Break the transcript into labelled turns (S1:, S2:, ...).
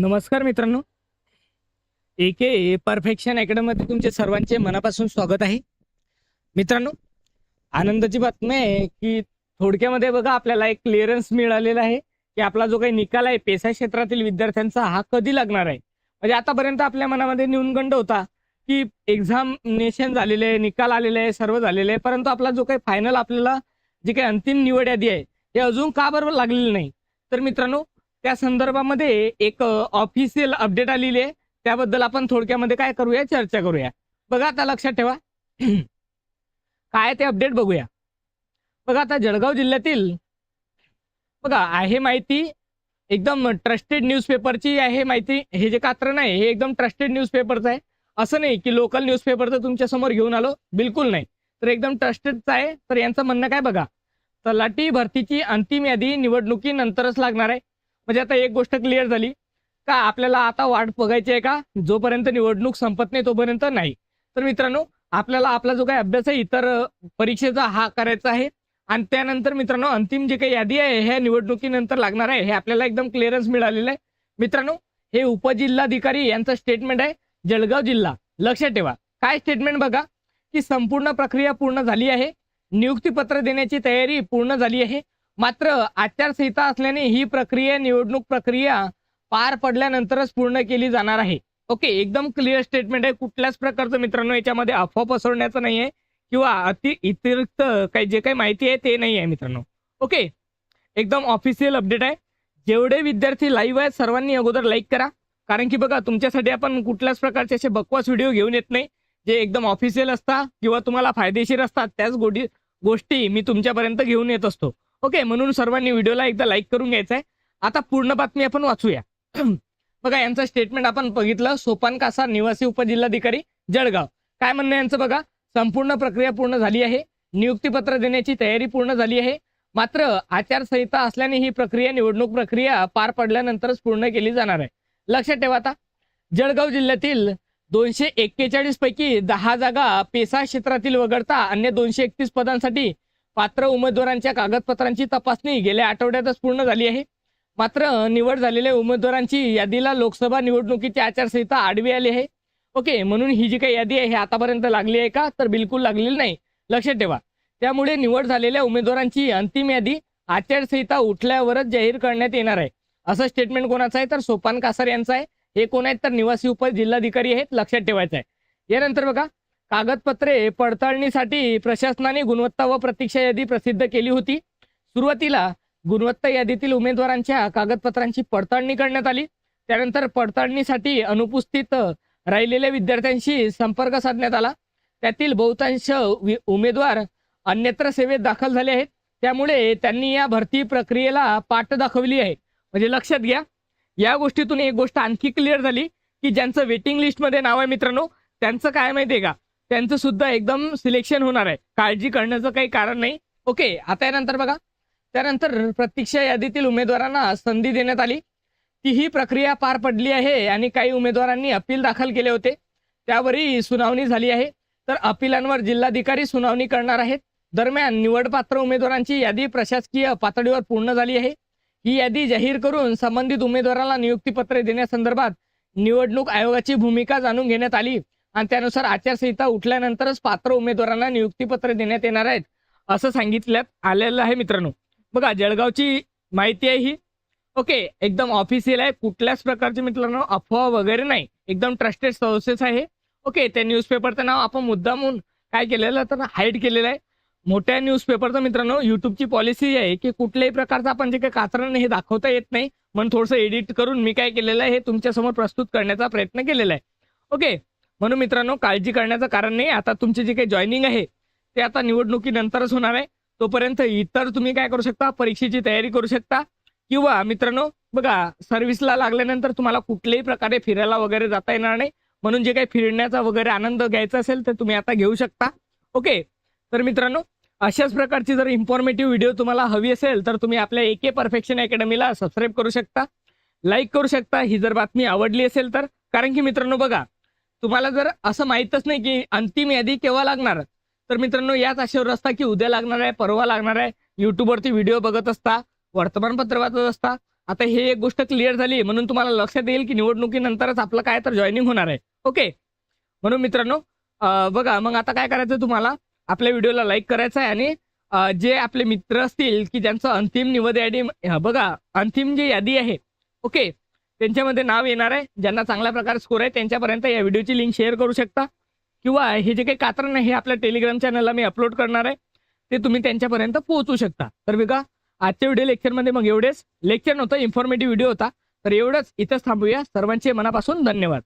S1: नमस्कार मित्रांनो. एके परफेक्शन अकॅडमीमध्ये तुमचे सर्वांचे मनापासून स्वागत आहे. मित्रांनो आनंदाची बातमी आहे की थोडक्यामध्ये बघा आपल्याला एक क्लिअरन्स मिळालेला आहे की आपला जो काही निकाल आहे पेसा क्षेत्रातील विद्यार्थ्यांचा हा कधी लागणार आहे? म्हणजे आतापर्यंत आपल्या मनामध्ये न्यूनगंड होता की एक्झामिनेशन झालेले आहे निकाल आलेले आहे सर्व झालेले आहे परंतु आपला जो काही फायनल आपल्याला जी काही अंतिम निवड यादी आहे हे अजून का बरोबर लागलेली नाही? तर मित्रांनो त्या संदर्भामध्ये एक ऑफिशियल अपडेट आलेली आहे. त्याबद्दल आपण थोडक्यामध्ये काय करूया चर्चा करूया. बघा आता लक्षात ठेवा. काय ते अपडेट बघूया. बघा आता जळगाव जिल्ह्यातील बघा आहे माहिती एकदम ट्रस्टेड न्यूजपेपरची आहे माहिती. हे जे कात्र नाही हे एकदम ट्रस्टेड न्यूजपेपरचं आहे. असं नाही की लोकल न्यूजपेपरचं तुमच्यासमोर घेऊन आलो. बिलकुल नाही. तर एकदम ट्रस्टेडचं आहे. तर यांचं म्हणणं काय बघा? तलाठी भरतीची अंतिम यादी निवडणुकीनंतरच लागणार आहे. म्हणजे आता एक गोष्ट क्लिअर झाली. का आपल्याला आता वाट बघायची आहे का? जोपर्यंत निवडणूक संपत नाही तोपर्यंत नाही. तर मित्रांनो आपल्याला आपला जो काही अभ्यास आहे इतर परीक्षेचा हा करायचा आहे. आणि त्यानंतर मित्रांनो अंतिम जे काही यादी आहे ह्या निवडणुकीनंतर लागणार आहे हे आपल्याला एकदम क्लिअरन्स मिळालेलं आहे. मित्रांनो हे उपजिल्हाधिकारी यांचं स्टेटमेंट आहे जळगाव जिल्हा. लक्षात ठेवा. काय स्टेटमेंट बघा? की संपूर्ण प्रक्रिया पूर्ण झाली आहे. नियुक्तीपत्र देण्याची तयारी पूर्ण झाली आहे. मात्र आचारसंहिता असल्याने ही प्रक्रिया निवडणूक प्रक्रिया पार पडल्यानंतरच पूर्ण केली जाणार आहे. ओके एकदम क्लिअर स्टेटमेंट आहे. कुठल्याच प्रकारचं मित्रांनो याच्यामध्ये अफवा पसरवण्याचं नाही आहे किंवा अति अतिरिक्त काही जे काही माहिती आहे ते नाही आहे मित्रांनो. ओके एकदम ऑफिशियल अपडेट आहे. जेवढे विद्यार्थी लाईव्ह आहेत सर्वांनी अगोदर लाईक करा. कारण की बघा तुमच्यासाठी आपण कुठल्याच प्रकारचे असे बकवास व्हिडिओ घेऊन येत नाही. जे एकदम ऑफिशियल असतात किंवा तुम्हाला फायदेशीर असतात त्याच गोडी गोष्टी मी तुमच्यापर्यंत घेऊन येत असतो. ओके म्हणून सर्वांनी व्हिडिओला एकदा लाईक करून घ्यायचा आहे आता पूर्ण बातमी आपण वाचूया. बघा यांचं स्टेटमेंट आपण बघितलं. सोपान कासा निवासी उपजिल्हाधिकारी जळगाव. काय म्हणणं यांचं बघा? संपूर्ण प्रक्रिया पूर्ण झाली आहे. नियुक्तीपत्र देण्याची तयारी पूर्ण झाली आहे. मात्र आचारसंहिता असल्याने ही प्रक्रिया निवडणूक प्रक्रिया पार पडल्यानंतरच पूर्ण केली जाणार आहे. लक्षात ठेवा आता. जळगाव जिल्ह्यातील दोनशे एक्केचाळीस पैकी दहा जागा पेसा क्षेत्रातील वगळता अन्य दोनशे एकतीस पदांसाठी पात्र उमेदवारांच्या कागदपत्रांची तपासणी गेल्या आठवड्यातच पूर्ण झाली आहे. मात्र निवड झालेल्या उमेदवारांची यादीला लोकसभा निवडणुकीची आचारसंहिता आडवी आली आहे. ओके म्हणून ही जी काही यादी आहे आतापर्यंत लागली आहे का? तर बिलकुल लागलेली नाही. लक्षात ठेवा. त्यामुळे निवड झालेल्या उमेदवारांची अंतिम यादी आचारसंहिता उठल्यावरच जाहीर करण्यात येणार आहे. असं स्टेटमेंट कोणाचं आहे? तर सोपान कासार यांचं आहे. हे कोण आहेत? तर निवासी उपजिल्हाधिकारी आहेत. लक्षात ठेवायचं आहे. यानंतर बघा कागदपत्रे पडताळणीसाठी प्रशासनाने गुणवत्ता व प्रतीक्षा यादी प्रसिद्ध केली होती. सुरुवातीला गुणवत्ता यादीतील उमेदवारांच्या कागदपत्रांची पडताळणी करण्यात आली. त्यानंतर पडताळणीसाठी अनुपस्थित राहिलेल्या विद्यार्थ्यांशी संपर्क साधण्यात आला. त्यातील बहुतांश उमेदवार अन्यत्र सेवेत दाखल झाले आहेत. त्यामुळे त्यांनी या भरती प्रक्रियेला पाठ दाखवली आहे. म्हणजे लक्षात घ्या या गोष्टीतून एक गोष्ट आणखी क्लिअर झाली की ज्यांचं वेटिंग लिस्टमध्ये नाव आहे मित्रांनो त्यांचं काय माहितीये का? त्यांचं सुद्धा एकदम सिलेक्शन होणार आहे. काळजी करण्याचं काही कारण नाही. ओके आता यानंतर बघा. त्यानंतर प्रतीक्षा यादीतील उमेदवारांना संधी देण्यात आली. ती ही प्रक्रिया पार पडली आहे आणि काही उमेदवारांनी अपील दाखल केले होते. त्यावरही सुनावणी झाली आहे. तर अपिलांवर जिल्हाधिकारी सुनावणी करणार आहेत. दरम्यान निवडपात्र उमेदवारांची यादी प्रशासकीय पातळीवर पूर्ण झाली आहे. ही यादी जाहीर करून संबंधित उमेदवाराला नियुक्तीपत्रे देण्यासंदर्भात निवडणूक आयोगाची भूमिका जाणून घेण्यात आली. आणि त्यानुसार आचारसंहिता उठल्यानंतरच पात्र उमेदवारांना नियुक्तीपत्र देण्यात येणार आहेत असं सांगितल्यात आलेलं आहे मित्रांनो. बघा जळगावची माहिती आहे ही. ओके एकदम ऑफिशियल आहे. कुठल्याच प्रकारचे मित्रांनो अफवा वगैरे नाही. एकदम ट्रस्टेड सोर्सेस आहे. ओके त्या न्यूजपेपरचं नाव आपण मुद्दामून काय केलेलं तर हाईड केलेलं आहे. मोठ्या न्यूजपेपरचं मित्रांनो युट्यूबची पॉलिसी आहे की कुठल्याही प्रकारचं आपण जे काही कात्रण हे दाखवता येत नाही. म्हणून थोडंसं एडिट करून मी काय केलेलं आहे हे तुमच्यासमोर प्रस्तुत करण्याचा प्रयत्न केलेला आहे. ओके म्हणून मित्रांनो काळजी करण्याचं कारण नाही. आता तुमचे जे काही जॉईनिंग आहे ते आता निवडणुकीनंतरच होणार आहे. तोपर्यंत इतर तुम्ही काय करू शकता? परीक्षेची तयारी करू शकता. किंवा मित्रांनो बघा सर्व्हिसला लागल्यानंतर तुम्हाला कुठल्याही प्रकारे फिरायला वगैरे जाता येणार नाही. म्हणून जे काही फिरण्याचा वगैरे आनंद घ्यायचा असेल तर तुम्ही आता घेऊ शकता. ओके? तर मित्रांनो अशाच प्रकारची जर इन्फॉर्मेटिव्ह व्हिडिओ तुम्हाला हवी असेल तर तुम्ही आपल्या ए के परफेक्शन अकॅडमीला सबस्क्राईब करू शकता. लाईक करू शकता. ही जर बातमी आवडली असेल तर. कारण की मित्रांनो बघा तुम्हाला जर असं माहीतच नाही की अंतिम यादी केव्हा लागणार तर मित्रांनो याच आशेवर असता की उद्या लागणार आहे परवा लागणार आहे. युट्यूबवरती व्हिडिओ बघत असता वर्तमानपत्र वाचत असता. आता हे एक गोष्ट क्लिअर झाली म्हणून तुम्हाला लक्षात येईल की निवडणुकीनंतरच आपलं काय तर जॉईनिंग होणार आहे. ओके म्हणून मित्रांनो बघा मग आता काय करायचं तुम्हाला? आपल्या व्हिडिओला लाईक करायचं आहे आणि जे आपले मित्र असतील की ज्यांचं अंतिम निवड यादी बघा अंतिम जी यादी आहे. ओके त्यांच्यामध्ये नाव येणार आहे. ज्यांना चांगल्या प्रकारे स्कोर आहे त्यांच्यापर्यंत या व्हिडिओची लिंक शेअर करू शकता. किंवा हे जे काही कात्रण आहे हे आपल्या टेलिग्राम चॅनलला मी अपलोड करणार आहे. ते तुम्ही त्यांच्यापर्यंत पोहोचू शकता. तर बघा आजच्या व्हिडिओ लेक्चरमध्ये मग एवढेच. लेक्चर नव्हतं इन्फॉर्मेटिव्ह व्हिडिओ होता. तर एवढंच. इथंच थांबूया. सर्वांचे मनापासून धन्यवाद.